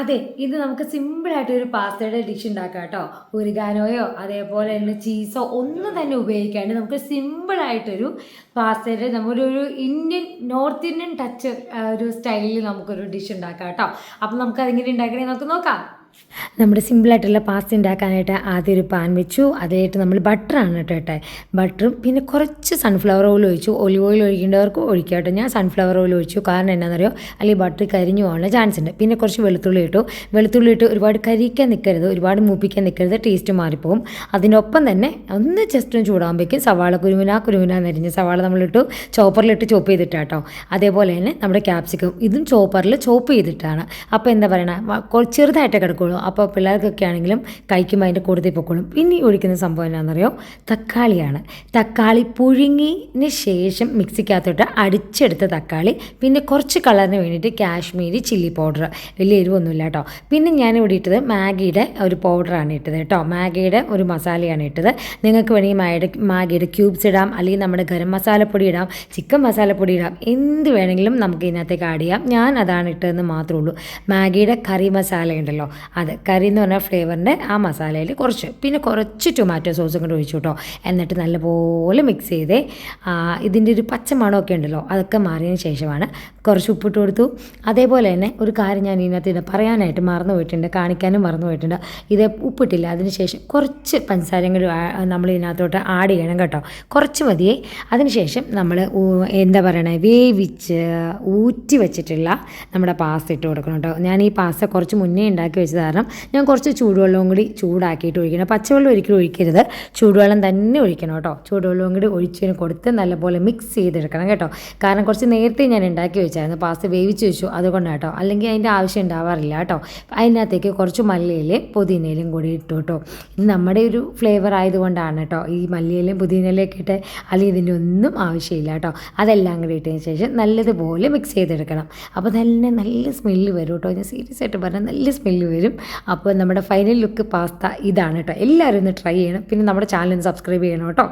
അതെ ഇത് നമുക്ക് സിമ്പിളായിട്ട് ഒരു പാസ്തയുടെ ഡിഷ് ഉണ്ടാക്കാം കേട്ടോ. ഉരുകാനോയോ അതേപോലെ തന്നെ ചീസോ ഒന്നും തന്നെ ഉപയോഗിക്കാണ്ട് നമുക്ക് സിമ്പിളായിട്ടൊരു പാസ്തയുടെ നമ്മുടെ ഒരു ഇന്ത്യൻ നോർത്ത് ഇന്ത്യൻ ടച്ച് ഒരു സ്റ്റൈലിൽ നമുക്കൊരു ഡിഷ് ഉണ്ടാക്കാം കേട്ടോ. അപ്പം നമുക്ക് അതെങ്ങനെ ഉണ്ടാക്കണേ നമുക്ക് നോക്കാം. നമ്മുടെ സിമ്പിളായിട്ടുള്ള പാസ്ത ഉണ്ടാക്കാനായിട്ട് ആദ്യം ഒരു പാൻ വെച്ചു. അതിലായിട്ട് നമ്മൾ ബട്ടറാണ് കേട്ടോ ഇട്ടെ. ബട്ടറും പിന്നെ കുറച്ച് സൺഫ്ലവർ ഓയിൽ ഒഴിച്ചു. ഒലിവ് ഓയിൽ ഒഴിക്കേണ്ടവർക്ക് ഒഴിക്കുക കേട്ടോ. ഞാൻ സൺഫ്ലവർ ഓയിൽ ഒഴിച്ചു. കാരണം എന്നാണെന്നറിയോ അല്ലെങ്കിൽ ബട്ടർ കരിഞ്ഞു പോകാനുള്ള ചാൻസ് ഉണ്ട്. പിന്നെ കുറച്ച് വെളുത്തുള്ളി ഇട്ടു. വെളുത്തുള്ളി ഇട്ട് ഒരുപാട് കരിക്കാൻ നിൽക്കരുത് ഒരുപാട് മൂപ്പിക്കാൻ നിൽക്കരുത് ടേസ്റ്റ് മാറിപ്പോകും അതിനൊപ്പം തന്നെ ഒന്ന് ജസ്റ്റ് ഒന്ന് ചൂടാകുമ്പോഴേക്കും സവാള കുരുമുന കുരുമുന നരിഞ്ഞ സവാള നമ്മളിട്ടു ചോപ്പറിലിട്ട് ചോപ്പ് ചെയ്തിട്ടാണ് കേട്ടോ. അതേപോലെ തന്നെ നമ്മുടെ ക്യാപ്സിക്കം ഇതും ചോപ്പറിൽ ചോപ്പ് ചെയ്തിട്ടാണ്. അപ്പോൾ എന്താ പറയണ? ചെറുതായിട്ട് കിടക്കുള്ളൂ അപ്പോൾ പിള്ളേർക്കൊക്കെ ആണെങ്കിലും കഴിക്കുമ്പോൾ അതിന്റെ കൂടുതൽ പൊക്കോളും. പിന്നെ ഒഴിക്കുന്ന സംഭവം എന്നാണെന്നറിയോ തക്കാളിയാണ്. തക്കാളി പുഴുങ്ങിന് ശേഷം മിക്സിക്കകത്തോട്ട് അടിച്ചെടുത്ത തക്കാളി പിന്നെ കുറച്ച് കളറിന് വേണ്ടിയിട്ട് കാശ്മീരി ചില്ലി പൗഡർ. വലിയ എരിവൊന്നുമില്ല കേട്ടോ. പിന്നെ ഞാൻ ഇവിടെ ഇട്ടത് മാഗിയുടെ ഒരു പൗഡറാണ് ഇട്ടത് കേട്ടോ. മാഗിയുടെ ഒരു മസാലയാണ് ഇട്ടത്. നിങ്ങൾക്ക് വേണമെങ്കിൽ മാഗിയുടെ മാഗിയുടെ ക്യൂബ്സ് ഇടാം അല്ലെങ്കിൽ നമ്മുടെ ഗരം മസാലപ്പൊടി ഇടാം ചിക്കൻ മസാലപ്പൊടി ഇടാം എന്ത് വേണമെങ്കിലും നമുക്ക് ഇതിനകത്തേക്ക് ആഡ് ചെയ്യാം. ഞാൻ അതാണ് ഇട്ടതെന്ന് മാത്രമേ ഉള്ളൂ. മാഗിയുടെ കറി മസാല ഉണ്ടല്ലോ അത് കറി എന്ന് പറഞ്ഞ ഫ്ലേവറിന്റെ ആ മസാലയിൽ കുറച്ച്. പിന്നെ കുറച്ച് ടൊമാറ്റോ സോസും കൂടെ ഒഴിച്ചു കേട്ടോ എന്നിട്ട് നല്ലപോലെ മിക്സ് ചെയ്തേ ഇതിന്റെ ഒരു പച്ചമണമൊക്കെ ഉണ്ടല്ലോ അതൊക്കെ മാറിയതിന് ശേഷമാണ് കുറച്ച് ഉപ്പിട്ട് കൊടുത്തു. അതേപോലെ തന്നെ ഒരു കാര്യം ഞാൻ ഇതിനകത്ത് ഇത് പറയാനായിട്ട് മറന്നു പോയിട്ടുണ്ട് കാണിക്കാനും മറന്നു പോയിട്ടുണ്ട്. ഇത് ഉപ്പിട്ടില്ല അതിന് ശേഷം കുറച്ച് പഞ്ചസാരയും കൂടി നമ്മൾ ഇതിനകത്തോട്ട് ആഡ് ചെയ്യണം കേട്ടോ. കുറച്ച് മതിയേ. അതിനുശേഷം നമ്മൾ എന്താ പറയണേ വേവിച്ച് ഊറ്റി വെച്ചിട്ടുള്ള നമ്മുടെ പാസ്ത ഇട്ട് കൊടുക്കണം കേട്ടോ ഞാൻ ഈ പാസ്ത കുറച്ച് മുന്നേ ഉണ്ടാക്കി വെച്ചത് കാരണം ഞാൻ കുറച്ച് ചൂടുവെള്ളവും കൂടി ചൂടാക്കിയിട്ട് ഒഴിക്കണം. പച്ചവെള്ളം ഒരിക്കലും ഒഴിക്കരുത്. ചൂടുവെള്ളം തന്നെ ഒഴിക്കണം കേട്ടോ. ചൂടുവെള്ളവും കൂടി ഒഴിച്ചതിന് കൊടുത്ത് നല്ലപോലെ മിക്സ് ചെയ്തെടുക്കണം കേട്ടോ. കാരണം കുറച്ച് നേരത്തെ ഞാൻ ഉണ്ടാക്കി വെച്ചായിരുന്നു. പാസ്ത വേവിച്ച് വെച്ചു. അതുകൊണ്ടാണ് കേട്ടോ. അല്ലെങ്കിൽ അതിന്റെ ആവശ്യം ഉണ്ടാവാറില്ല കേട്ടോ. അതിനകത്തേക്ക് കുറച്ച് മല്ലിയിലയും പുതിനയിലും കൂടി ഇട്ടു കേട്ടോ. ഇത് നമ്മുടെ ഒരു ഫ്ലേവർ ആയതുകൊണ്ടാണ് കേട്ടോ. ഈ മല്ലിയിലയും പുതിനയിലൊക്കെ ഇട്ട് അല്ലെങ്കിൽ ഇതിന്റെ ഒന്നും ആവശ്യമില്ല കേട്ടോ. അതെല്ലാം കൂടി ഇട്ടതിന് ശേഷം നല്ലതുപോലെ മിക്സ് ചെയ്തെടുക്കണം. അപ്പോൾ തന്നെ നല്ല സ്മെല്ല് വരും കേട്ടോ. ഞാൻ സീരിയസ് ആയിട്ട് പറഞ്ഞാൽ നല്ല സ്മെല്ല് വരും. അപ്പോൾ നമ്മുടെ ഫൈനൽ ലുക്ക് പാസ്ത ഇതാണ് കേട്ടോ. എല്ലാവരും ഒന്ന് ട്രൈ ചെയ്യണം. പിന്നെ നമ്മുടെ ചാനൽ സബ്സ്ക്രൈബ് ചെയ്യണം കേട്ടോ.